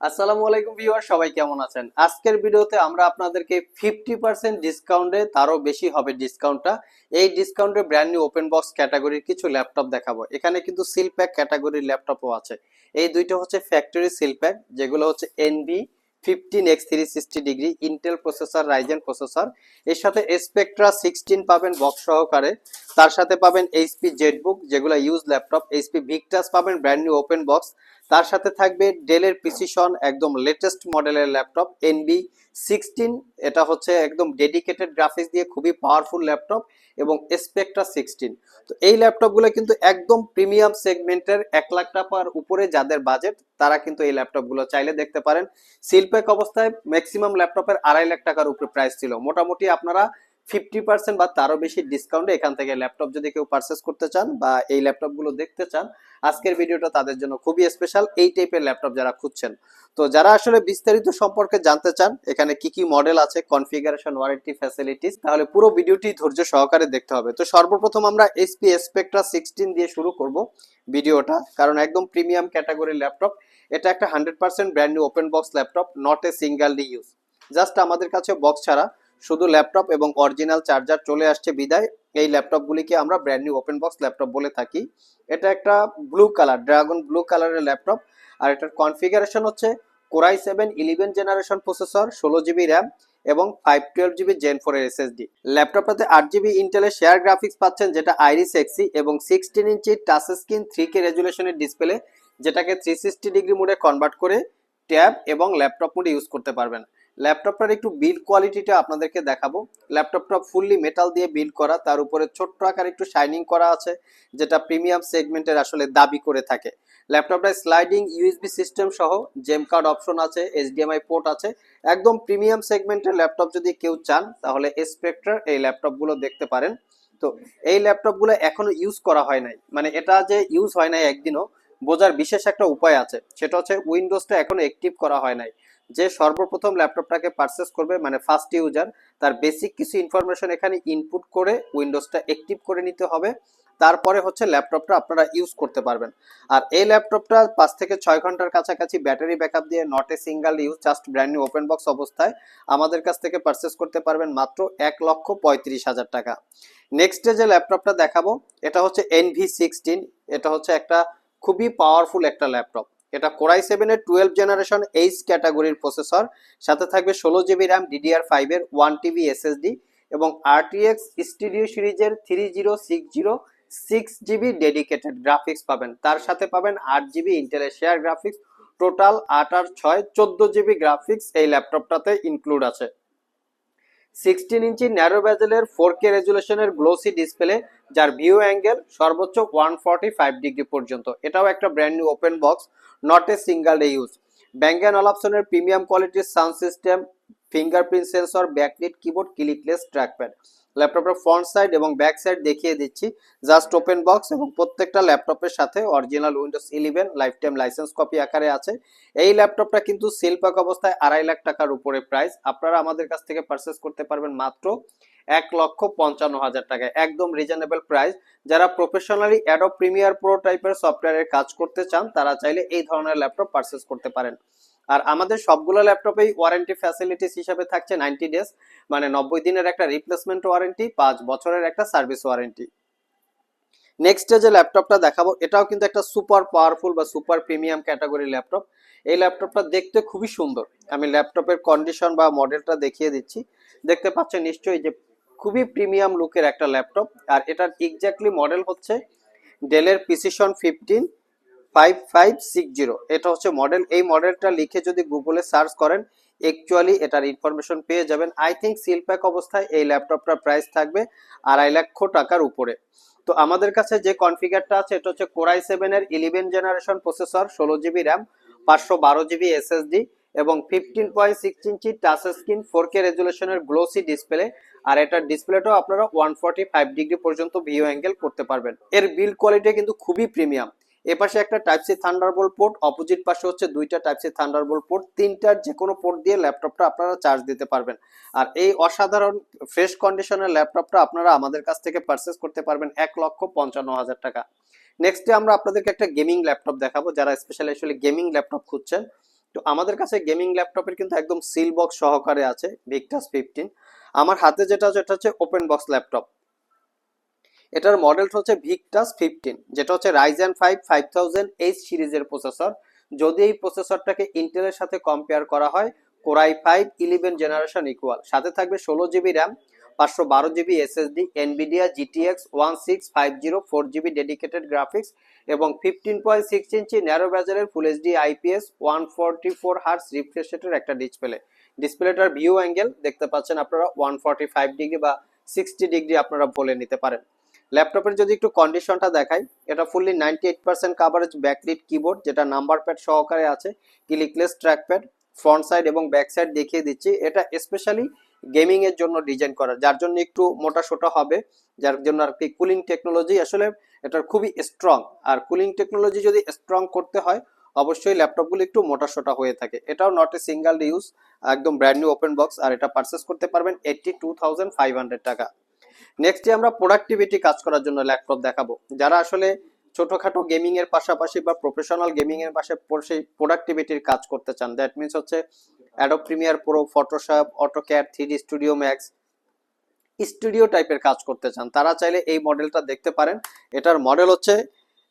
আসসালামু আলাইকুম ভিউয়ার, সবাই কেমন আছেন? আজকের ভিডিওতে আমরা আপনাদেরকে ফিফটি পার্সেন্ট ডিসকাউন্টে তারও বেশি হবে ডিসকাউন্টটা এই ডিসকাউন্টে ব্র্যান্ড নিউ ওপেন বক্স ক্যাটাগরির কিছু ল্যাপটপ দেখাবো। এখানে কিন্তু সিল প্যাক ক্যাটাগরির ল্যাপটপও আছে। এই দুইটা হচ্ছে ফ্যাক্টরি সিল প্যাক যেগুলো হচ্ছে NB fifteen X three sixty degree Intel processor Ryzen processor এর সাথে স্পেকট্রা সিক্সটিন পাবেন বক্স সহকারে। তার সাথে পাবেন এইচপি জেটবুক যেগুলো ইউজ ল্যাপটপ এইচপি ভিক্টাস পাবেন ব্র্যান্ড নিউ ওপেন বক্স তার সাথে থাকবে ডেলের প্রিসিশন একদম লেটেস্ট মডেলের ল্যাপটপ, এনবি সিক্সটিন। এটা হচ্ছে একদম ডেডিকেটেড গ্রাফিক্স দিয়ে খুবই পাওয়ারফুল ল্যাপটপ এবং স্পেকট্রা সিক্সটিন। তো এই ল্যাপটপগুলো কিন্তু একদম প্রিমিয়াম সেগমেন্টের এক লাখ টাকার উপরে যাদের বাজেট, তারা কিন্তু এই ল্যাপটপগুলো চাইলে দেখতে পারেন। সিলপ্যাক অবস্থায় ম্যাক্সিমাম ল্যাপটপের আড়াই লাখ টাকার উপরে প্রাইস ছিল। মোটামুটি আপনারা ফিফটি পার্সেন্ট বা তারও বেশি ডিসকাউন্টে এখান থেকে ল্যাপটপ যদি কেউ পারচেস করতে চান বা এই ল্যাপটপগুলো দেখতে চান, আজকের ভিডিওটা তাদের জন্য খুবই স্পেশাল এই টাইপের ল্যাপটপ যারা খুঁজছেন, তো যারা আসলে বিস্তারিত সম্পর্কে জানতে চান, এখানে কি কি মডেল আছে কনফিগারেশন ওয়ারেন্টি ফ্যাসিলিটিস তাহলে পুরো ভিডিওটি ধৈর্য সহকারে দেখতে হবে। তো সর্বপ্রথম আমরা এইচপি স্পেকট্রা সিক্সটিন দিয়ে শুরু করব ভিডিওটা কারণ একদম প্রিমিয়াম ক্যাটাগরির ল্যাপটপ এটা একটা hundred percent brand new open box laptop not a single day use just আমাদের কাছে বক্স ছাড়া শুধু ল্যাপটপ এবং অরিজিনাল চার্জার চলে আসছে বিদায়। এই ল্যাপটপগুলিকে আমরা brand new open box laptop বলে থাকি। এটা একটা ব্লু কালার ড্রাগন ব্লু কালারের ল্যাপটপ। আর এটার কনফিগারেশন হচ্ছে Core i seven eleven generation processor ষোলো জিবি র্যাম এবং five twelve GB Gen four এর এসএসডি ল্যাপটপটাতে আট জিবি ইন্টেলের শেয়ার গ্রাফিক্স পাচ্ছেন, যেটা আইরিস এক্সি এবং sixteen inch touch screen three K রেজুলেশনের display যেটাকে থ্রি সিক্সটি ডিগ্রি মোডে কনভার্ট করে ট্যাব এবং ল্যাপটপ মোডে ইউজ করতে পারবেন। ল্যাপটপটার একটু বিল্ড কোয়ালিটিটা আপনাদেরকে দেখাবো। ল্যাপটপটা ফুললি মেটাল দিয়ে বিল্ড করা, তার উপরে ছোট্ট আকার একটু শাইনিং করা আছে, যেটা প্রিমিয়াম সেগমেন্টের আসলে দাবি করে থাকে। ল্যাপটপটায় স্লাইডিং ইউএসবি সিস্টেম সহ জেম কার্ড অপশন আছে এইচডিএমআই পোর্ট আছে। একদম প্রিমিয়াম সেগমেন্টের ল্যাপটপ যদি কেউ চান, তাহলে স্পেক্ট্রার এই ল্যাপটপগুলো দেখতে পারেন। তো এই ল্যাপটপগুলো এখনও ইউজ করা হয় নাই। মানে এটা যে ইউজ হয় নাই একদিনও, বোঝার বিশেষ একটা উপায় আছে। সেটা হচ্ছে উইন্ডোজটা এখনও অ্যাক্টিভ করা হয় নাই। যে সর্বপ্রথম ল্যাপটপটাকে পারচেস করবে মানে ফার্স্ট ইউজার তার বেসিক কিছু ইনফরমেশন এখানে ইনপুট করে উইন্ডোজটা অ্যাক্টিভ করে নিতে হবে। তারপরে হচ্ছে ল্যাপটপটা আপনারা ইউজ করতে পারবেন। আর এই ল্যাপটপটা পাঁচ থেকে ছয় ঘণ্টার কাছাকাছি ব্যাটারি ব্যাকআপ দিয়ে not a single use just brand new open box অবস্থায় আমাদের কাছ থেকে পারচেস করতে পারবেন মাত্র এক লক্ষ পঁয়ত্রিশ হাজার টাকা। নেক্সটে যে ল্যাপটপটা দেখাবো, এটা হচ্ছে এনভি সিক্সটিন এটা হচ্ছে একটা খুবই পাওয়ারফুল একটা ল্যাপটপ। এটা কোরাই সেভেনের টুয়েলভ জেনারেশন এইচ ক্যাটাগরির প্রসেসর সাথে থাকবে ষোলো জিবি র্যাম ডিডিআর ফাইভের ওয়ান টিবি এসএসডি এবং আরটিএক্স স্টুডিও সিরিজের three zero six zero six GB dedicated graphics পাবেন। তার সাথে পাবেন আট জিবি ইন্টেলের শেয়ার গ্রাফিক্স টোটাল আট আর ছয়, চোদ্দ জিবি গ্রাফিক্স এই ল্যাপটপটাতে ইনক্লুড আছে। সিক্সটিন ইঞ্চি ন্যারো ব্যাজেলের ফোর কে রেজুলেশনের গ্লোসি ডিসপ্লে যার ভিউ অ্যাঙ্গেল সর্বোচ্চ ওয়ান ফর্টি ফাইভ ডিগ্রি পর্যন্ত। এটাও একটা brand new open box not a single day use Bang and অলাপসনের premium কোয়ালিটির sound system fingerprint sensor backlit keyboard clickless trackpad ল্যাপটপের front side এবং back side দেখিয়ে দিচ্ছি। জাস্ট ওপেন বক্স এবং প্রত্যেকটা ল্যাপটপের সাথে original Windows eleven lifetime licence copy আকারে আছে। এই ল্যাপটপটা কিন্তু সেলপাক অবস্থায় আড়াই লাখ টাকার উপরে প্রাইস আপনারা আমাদের কাছ থেকে পারচেস করতে পারবেন মাত্র এক লক্ষ পঞ্চান্ন হাজার টাকায় একদম রিজনেবল প্রাইস যারা প্রফেশনালি অ্যাডো প্রিমিয়ার প্রো টাইপের সফটওয়্যারের কাজ করতে চান, তারা চাইলে এই ধরনের ল্যাপটপ পারচেস করতে পারেন। আর আমাদের সবগুলো ল্যাপটপেই ওয়ারেন্টি ফ্যাসিলিটিস হিসাবে থাকছে নাইনটি ডেজ মানে নব্বই দিনের একটা রিপ্লেসমেন্ট ওয়ারেন্টি পাঁচ বছরের একটা সার্ভিস ওয়ারেন্টি নেক্সট যে ল্যাপটপটা দেখাবো, এটাও কিন্তু একটা সুপার পাওয়ারফুল বা সুপার প্রিমিয়াম ক্যাটাগরি ল্যাপটপ। এই ল্যাপটপটা দেখতে খুবই সুন্দর। আমি ল্যাপটপের কন্ডিশন বা মডেলটা দেখিয়ে দিচ্ছি। দেখতে পাচ্ছেন নিশ্চয়ই যে খুবই প্রিমিয়াম লুকের একটা ল্যাপটপ। আর এটার এক্স্যাক্টলি মডেল হচ্ছে ডেলের Precision fifteen five five six zero এটা হচ্ছে মডেল এই মডেলটা লিখে যদি গুগলে সার্চ করেন অ্যাকচুয়ালি এটার ইনফরমেশন পেয়ে যাবেন। আই থিঙ্ক সিল প্যাক অবস্থায় এই ল্যাপটপটার প্রাইস থাকবে আড়াই লক্ষ টাকার উপরে। তো আমাদের কাছে যে কনফিগারটা আছে, এটা হচ্ছে কোরাই সেভেনের ইলেভেন জেনারেশন প্রসেসর ষোলো জিবি র্যাম পাঁচশো বারো জিবি এসএসডি এবং fifteen point six inch touch screen four K রেজুলেশনের glossy display আর এটার ডিসপ্লেটাও আপনারা ওয়ান ফর্টি ফাইভ ডিগ্রি পর্যন্ত ভিউ অ্যাঙ্গেল করতে পারবেন। এর বিল্ড কোয়ালিটি কিন্তু খুবই প্রিমিয়াম এপাশে একটা type C Thunderbolt port opposite পাশে হচ্ছে দুইটা টাইপ সি থান্ডারবোল্ট পোর্ট তিনটার যে কোনো পোর্ট দিয়ে ল্যাপটপটা আপনারা চার্জ দিতে পারবেন। আর এই অসাধারণ ফ্রেশ কন্ডিশনের ল্যাপটপটা আপনারা আমাদের কাছ থেকে পারচেস করতে পারবেন এক লক্ষ পঞ্চান্ন হাজার টাকা। নেক্সটে আমরা আপনাদেরকে একটা গেমিং ল্যাপটপ দেখাবো, যারা স্পেশালি আসলে গেমিং ল্যাপটপ খুঁজছেন। তো আমাদের কাছে গেমিং ল্যাপটপের কিন্তু একদম সিল বক্স সহকারে আছে ভিক্টাস ফিফটিন আমার হাতে যেটা আছে হচ্ছে ওপেন বক্স ল্যাপটপ এটার মডেলটা হচ্ছে ভিক্টাস ফিফটিন যেটা হচ্ছে Ryzen five five thousand H সিরিজের প্রসেসর যদি এই প্রসেসরটাকে ইন্টেলের সাথে কম্পেয়ার করা হয় Core i five eleven generation equal সাথে থাকবে ষোলো জিবি র্যাম পাঁচশো বারো GB SSD Nvidia GTX one six five zero four GB dedicated graphics এবং ফিফটিন পয়েন্ট সিক্স ইঞ্চি narrow ব্যাজারের full HD IPS one forty four hertz refresh রেটের একটা display ডিসপ্লেটার view angle দেখতে পাচ্ছেন আপনারা ওয়ান ফর্টি ফাইভ ডিগ্রি বা sixty degree আপনারা বলে নিতে পারেন। ল্যাপটপের যদি একটু কন্ডিশনটা দেখাই, এটা fully ninety eight percent coverage backlit keyboard যেটা নাম্বার প্যাড সহকারে আছে ক্লিকলেস ট্র্যাকপ্যাড ফ্রন্ট সাইড এবং ব্যাক সাইড দেখিয়ে দিচ্ছি। এটা স্পেশালি গেমিং এর জন্য ডিজাইন করা, যার জন্য একটু মোটা সোটা হবে, যার জন্য আর কি কুলিং টেকনোলজি আসলে এটার খুবই স্ট্রং আর কুলিং টেকনোলজি যদি স্ট্রং করতে হয়, অবশ্যই ল্যাপটপগুলো একটু মোটা সোটা হয়ে থাকে। এটাও নট এ সিঙ্গেল ইউজ একদম ব্র্যান্ড নিউ ওপেন বক্স আর এটা পারচেস করতে পারবেন eighty two thousand five hundred টাকা। নেক্সটে আমরা প্রোডাক্টিভিটি কাজ করার জন্য ল্যাপটপ দেখাবো। যারা আসলে ছোটখাটো গেমিং এর পাশাপাশি বা প্রফেশনাল গেমিং এর পাশে সেই প্রোডাক্টিভিটির কাজ করতে চান দ্যাট মিনস হচ্ছে Adobe Premiere Pro Photoshop AutoCAD three studio max studio টাইপের কাজ করতে চান, তারা চাইলে এই মডেলটা দেখতে পারেন। এটার মডেল হচ্ছে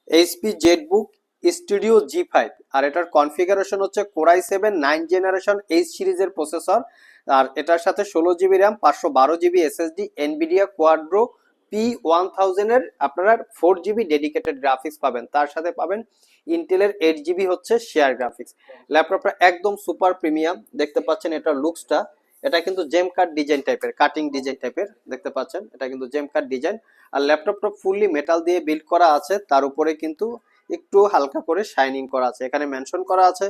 HP ZBook studio G five আর এটার কনফিগারেশন হচ্ছে Core i seven nine generation H সিরিজের প্রসেসর আর এটার সাথে ষোলো জিবি র্যাম পাঁচশো বারো GB SSD Nvidia Quadro P one থাউজেন্ডের আপনারা ফোর জিবি ডেডিকেটেড গ্রাফিক্স পাবেন। তার সাথে পাবেন ইন্টেলের এইট জিবি হচ্ছে শেয়ার গ্রাফিক্স ল্যাপটপটা একদম সুপার প্রিমিয়াম দেখতে পাচ্ছেন এটার লুকসটা এটা কিন্তু জেম কাট ডিজাইন টাইপের কাটিং ডিজাইন টাইপের দেখতে পাচ্ছেন? এটা কিন্তু জেম কাট ডিজাইন আর ল্যাপটপটা ফুললি মেটাল দিয়ে বিল্ড করা আছে, তার উপরে কিন্তু একটু হালকা করে শাইনিং করা আছে। এখানে মেনশন করা আছে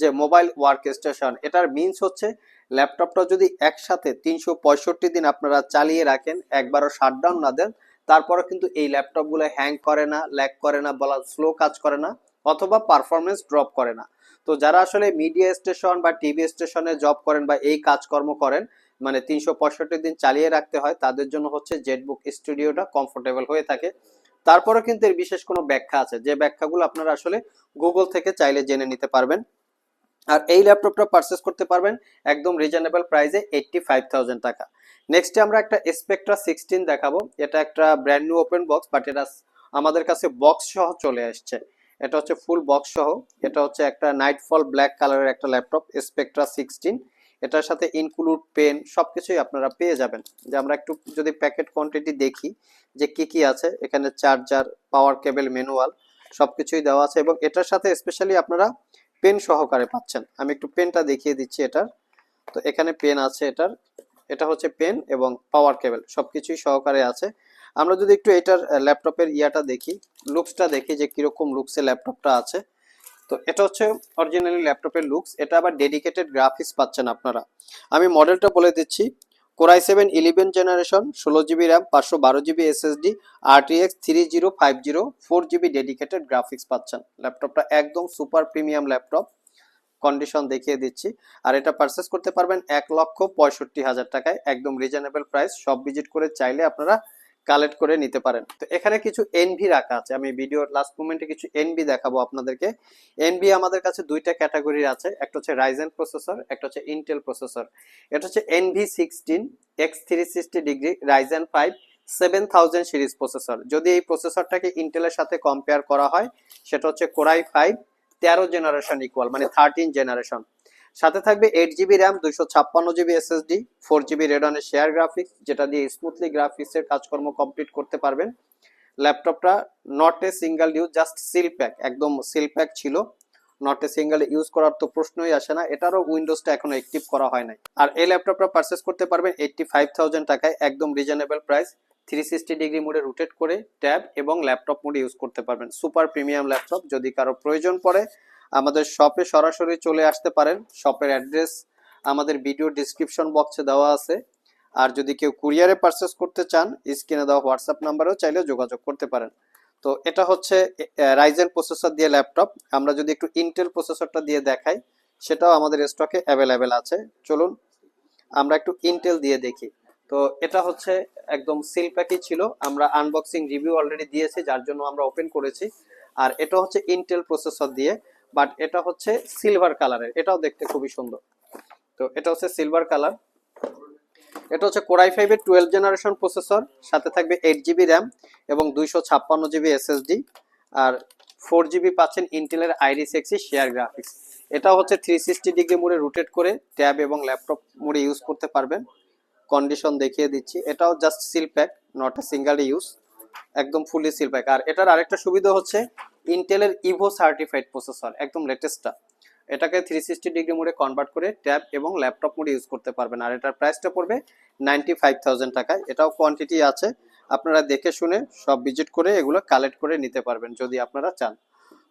যে মোবাইল ওয়ার্ক স্টেশন এটার মিনস হচ্ছে ল্যাপটপটা যদি একসাথে তিনশো পঁয়ষট্টি দিন আপনারা চালিয়ে রাখেন, একবারও শাটডাউন না দেন তারপরে কিন্তু এই ল্যাপটপগুলো হ্যাং করে না ল্যাক করে না, বলা স্লো কাজ করে না, অথবা পারফরমেন্স ড্রপ করে না। তো যারা আসলে মিডিয়া স্টেশন বা টিভি স্টেশনে জব করেন বা এই কাজকর্ম করেন মানে তিনশো পঁয়ষট্টি দিন চালিয়ে রাখতে হয়, তাদের জন্য হচ্ছে জেটবুক স্টুডিওটা কমফোর্টেবল হয়ে থাকে। তারপরে কিন্তু এর বিশেষ কোনো ব্যাখ্যা আছে, যে ব্যাখ্যাগুলো আপনারা আসলে গুগল থেকে চাইলে জেনে নিতে পারবেন। আর এই ল্যাপটপটা পারচেস করতে পারবেন একদম রিজনেবল প্রাইসে এইটটি ফাইভ থাউজেন্ড টাকা। নেক্সটে আমরা একটা স্পেকট্রা সিক্সটিন দেখাবো। এটা একটা brand new open box but এটা আমাদের কাছে বক্স সহ চলে আসছে। এটা হচ্ছে ফুল বক্স সহ। এটা হচ্ছে একটা নাইটফল ব্ল্যাক কালারের একটা ল্যাপটপ স্পেকট্রা সিক্সটিন এটার সাথে ইনক্লুড পেন সবকিছুই আপনারা পেয়ে যাবেন। যে আমরা একটু যদি প্যাকেট কোয়ান্টিটি দেখি, যে কি কি আছে, এখানে চার্জার পাওয়ার কেবল ম্যানুয়াল সবকিছুই দেওয়া আছে এবং এটার সাথে স্পেশালি আপনারা পেন সহকারে পাচ্ছেন। আমি একটু পেনটা দেখিয়ে দিচ্ছি এটার। তো এখানে পেন আছে এটার। এটা হচ্ছে পেন এবং পাওয়ার কেবল, সবকিছুই সহকারে আছে। আমরা যদি একটু এটার ল্যাপটপের ইয়াটা দেখি, লুকসটা দেখি যে কীরকম লুকসে ল্যাপটপটা আছে। তো এটা হচ্ছে অরিজিনালি ল্যাপটপের লুকস, এটা আবার ডেডিকেটেড গ্রাফিক্স পাচ্ছেন আপনারা। আমি মডেলটা বলে দিচ্ছি। Core i seven eleven generation, ষোলো জিবি র্যাম, পাঁচশো বারো GB SSD RTX three zero five zero four GB dedicated graphics পাচ্ছেন। ল্যাপটপটা একদম সুপার প্রিমিয়াম ল্যাপটপ। কন্ডিশন দেখিয়ে দিচ্ছি। আর এটা পারচেস করতে পারবেন এক লক্ষ পঁয়ষট্টি হাজার টাকায়। একদম রিজনেবল প্রাইস সব ভিজিট করে চাইলে আপনারা কালেক্ট করে নিতে পারেন। তো এখানে কিছু এনভি রাখা আছে। আমি ভিডিওর লাস্ট মোমেন্টে কিছু এনভি দেখাবো আপনাদেরকে। এনভি আমাদের কাছে দুইটা ক্যাটাগরির আছে। একটা হচ্ছে রাইজেন প্রসেসর একটা হচ্ছে ইন্টেল প্রসেসর এটা হচ্ছে Envy sixteen x three sixty degree Ryzen five seven thousand series processor যদি এই প্রসেসরটাকে ইন্টেলের সাথে কম্পেয়ার করা হয়, সেটা হচ্ছে কোরাই ফাইভ তেরো জেনারেশন ইকুয়াল মানে থার্টিন জেনারেশন সাথে থাকবে এইট জিবি র্যাম দুইশো ছাপ্পান্ন জিবি এসএসডি ফোর জিবি রেডনের শেয়ার গ্রাফিক্স যেটা দিয়ে স্মুথলি গ্রাফিক্সের কাজকর্ম কমপ্লিট করতে পারবেন। ল্যাপটপটা not a single use just seal pack একদম সিল প্যাক ছিল। নট এ সিঙ্গেল ইউজ করার তো প্রশ্নই আসে না। এটারও উইন্ডোজটা এখনও অ্যাক্টিভ করা হয় নাই। আর এই ল্যাপটপটা পারচেস করতে পারবেন এইটটি ফাইভ থাউজেন্ড টাকায়, একদম reasonable price three sixty degree মোডে রোটেট করে ট্যাব এবং ল্যাপটপ মোডে ইউজ করতে পারবেন। সুপার প্রিমিয়াম ল্যাপটপ যদি কারও প্রয়োজন পড়ে আমাদের শপে সরাসরি চলে আসতে পারেন। শপের অ্যাড্রেস আমাদের ভিডিও ডিসক্রিপশন বক্সে দেওয়া আছে। আর যদি কেউ কুরিয়ারে পারচেস করতে চান স্ক্রিনে দেওয়া হোয়াটসঅ্যাপ নাম্বারেও চাইলে যোগাযোগ করতে পারেন। তো এটা হচ্ছে রাইজেন প্রসেসর দিয়ে ল্যাপটপ আমরা যদি একটু ইন্টেল প্রসেসরটা দিয়ে দেখাই, সেটাও আমাদের স্টকে অ্যাভেলেবেল আছে। চলুন, আমরা একটু ইন্টেল দিয়ে দেখি। তো এটা হচ্ছে একদম সিল প্যাকই ছিল। আমরা আনবক্সিং রিভিউ অলরেডি দিয়েছি, যার জন্য আমরা ওপেন করেছি। আর এটা হচ্ছে ইন্টেল প্রসেসর দিয়ে। বাট এটা হচ্ছে সিলভার কালারের, এটাও দেখতে খুবই সুন্দর। তো এটা হচ্ছে সিলভার কালার। এটা হচ্ছে কোরাই ফাইভের টুয়েলভ জেনারেশন প্রসেসর সাথে থাকবে এইট জিবি র্যাম এবং দুইশো ছাপ্পান্ন জিবি এসএসডি আর ফোর জিবি পাচ্ছেন ইন্টেলের আইরিস এক্সি শেয়ার গ্রাফিক্স এটা হচ্ছে থ্রি সিক্সটি ডিগ্রি মোডে রোটেট করে ট্যাব এবং ল্যাপটপ মোডে ইউজ করতে পারবেন। কন্ডিশন দেখিয়ে দিচ্ছি। এটাও just seal pack not a single use একদম ফুলি সিল প্যাক আর এটার আরেকটা সুবিধা হচ্ছে ইন্টেলের ইভো সার্টিফাইড প্রসেসর একদম লেটেস্টটা এটাকে থ্রি সিক্সটি ডিগ্রি মোডে কনভার্ট করে ট্যাব এবং ল্যাপটপ মোডে ইউজ করতে পারবেন। আর এটার প্রাইসটা পড়বে নাইনটি ফাইভ থাউজেন্ড টাকায়। এটাও কোয়ান্টিটি আছে। আপনারা দেখে শুনে সব ভিজিট করে এগুলো কালেক্ট করে নিতে পারবেন, যদি আপনারা চান।